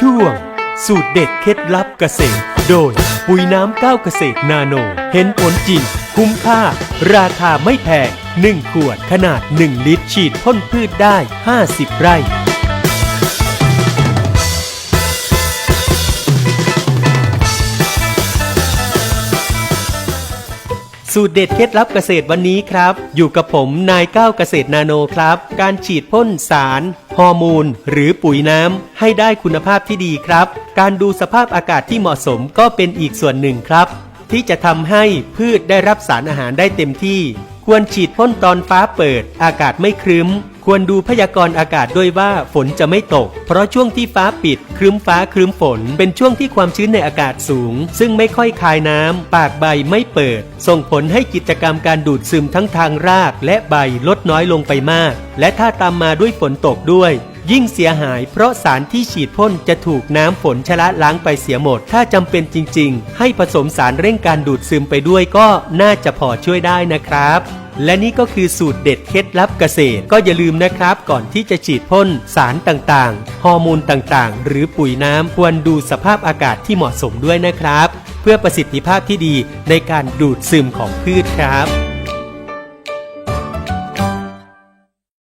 ช่วง สูตรเด็ดเคล็ดลับเกษตร โดยปุ๋ยน้ำก้าวเกษตรนาโน เห็นผลจริง คุ้มค่า ราคาไม่แพง1ขวดขนาด 1 ลิตรฉีดพ่นพืชได้ 50 ไร่ สูตรเด็ดเคล็ดลับเกษตรวันนี้ครับ อยู่กับผมนายก้าวเกษตรนาโนครับ การฉีดพ่นสารฮอร์โมนหรือปุ๋ยน้ำให้ได้คุณภาพที่ดีครับ การดูสภาพอากาศที่เหมาะสมก็เป็นอีกส่วนหนึ่งครับ ที่จะทำให้พืชได้รับสารอาหารได้เต็มที่ ควรฉีดพ่นตอนฟ้าเปิด อากาศไม่ครึ้ม ควรดูพยากรณ์อากาศด้วยว่าฝนจะไม่ตก เพราะช่วงที่ฟ้าปิดครึ้มฟ้าครึ้มฝน เป็นช่วงที่ความชื้นในอากาศสูง ซึ่งไม่ค่อยคายน้ำ ปากใบไม่เปิด ส่งผลให้กิจกรรมการดูดซึมทั้งทางรากและใบลดน้อยลงไปมาก และถ้าตามมาด้วยฝนตกด้วยยิ่งเสียหายเพราะสารที่ฉีดพ่นจะถูกน้ำฝนชะละล้างไปเสียหมด ถ้าจำเป็นจริง ๆ ให้ผสมสารเร่งการดูดซึมไปด้วยก็น่าจะพอช่วยได้นะครับ และนี่ก็คือสูตรเด็ดเคล็ดลับเกษตร ก็อย่าลืมนะครับ ก่อนที่จะฉีดพ่นสารต่างๆ ฮอร์โมนต่างๆ หรือปุ๋ยน้ำควรดูสภาพอากาศที่เหมาะสมด้วยนะครับ เพื่อประสิทธิภาพที่ดีในการดูดซึมของพืชครับ